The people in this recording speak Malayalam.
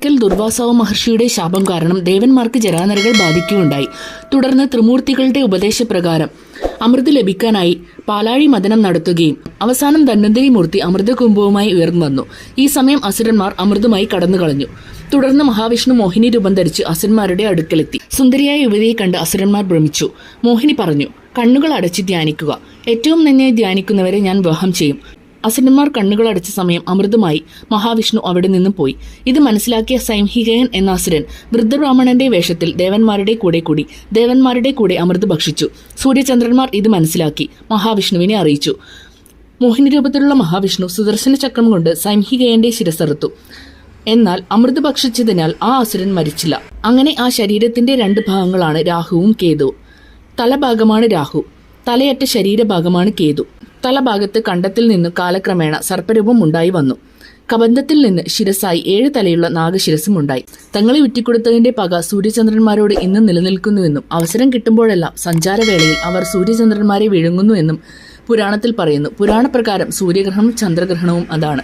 ഒരിക്കൽ ദുർവാസാവ മഹർഷിയുടെ ശാപം കാരണം ദേവന്മാർക്ക് ജരാനരകൾ ബാധിക്കുകയുണ്ടായി. തുടർന്ന് ത്രിമൂർത്തികളുടെ ഉപദേശപ്രകാരം അമൃത് ലഭിക്കാനായി പാലാഴി മദനം നടത്തുകയും അവസാനം ധന്വന്തരി മൂർത്തി അമൃതകുംഭവുമായി ഉയർന്നു വന്നു. ഈ സമയം അസുരന്മാർ അമൃതുമായി കടന്നു കളഞ്ഞു തുടർന്ന് മഹാവിഷ്ണു മോഹിനി രൂപം ധരിച്ച് അസുരന്മാരുടെ അടുക്കലെത്തി. സുന്ദരിയായ യുവതിയെ കണ്ട് അസുരന്മാർ ഭ്രമിച്ചു. മോഹിനി പറഞ്ഞു കണ്ണുകൾ അടച്ച് ധ്യാനിക്കുക. ഏറ്റവും നന്നായി ധ്യാനിക്കുന്നവരെ ഞാൻ വിവാഹം ചെയ്യും. അസുരന്മാർ കണ്ണുകൾ അടച്ച സമയം അമൃതമായി മഹാവിഷ്ണു അവിടെ നിന്നും പോയി. ഇത് മനസ്സിലാക്കിയ സൈംഹികയൻ എന്ന അസുരൻ വൃദ്ധബ്രാഹ്മണന്റെ വേഷത്തിൽ ദേവന്മാരുടെ കൂടെ കൂടി ദേവന്മാരുടെ കൂടെ അമൃത് ഭക്ഷിച്ചു. സൂര്യചന്ദ്രന്മാർ ഇത് മനസ്സിലാക്കി മഹാവിഷ്ണുവിനെ അറിയിച്ചു. മോഹിനി രൂപത്തിലുള്ള മഹാവിഷ്ണു സുദർശന ചക്രം കൊണ്ട് സൈംഹികയന്റെ ശിരസറുത്തു എന്നാൽ അമൃത് ഭക്ഷിച്ചതിനാൽ ആ അസുരൻ മരിച്ചില്ല. അങ്ങനെ ആ ശരീരത്തിന്റെ രണ്ട് ഭാഗങ്ങളാണ് രാഹുവും കേതുവും. തലഭാഗമാണ് രാഹു. തലയറ്റ ശരീരഭാഗമാണ് കേതു. തലഭാഗത്ത് കണ്ടത്തിൽ നിന്ന് കാലക്രമേണ സർപ്പരൂപം ഉണ്ടായി വന്നു. കബന്ധത്തിൽ നിന്ന് ശിരസായി ഏഴ് തലയുള്ള നാഗശിരസും ഉണ്ടായി. തങ്ങളെ ഉറ്റിക്കൊടുത്തതിന്റെ പക സൂര്യചന്ദ്രന്മാരോട് ഇന്ന് നിലനിൽക്കുന്നുവെന്നും അവസരം കിട്ടുമ്പോഴെല്ലാം സഞ്ചാരവേളയിൽ അവർ സൂര്യചന്ദ്രന്മാരെ വിഴുങ്ങുന്നുവെന്നും പുരാണത്തിൽ പറയുന്നു. പുരാണപ്രകാരം സൂര്യഗ്രഹണവും ചന്ദ്രഗ്രഹണവും അതാണ്.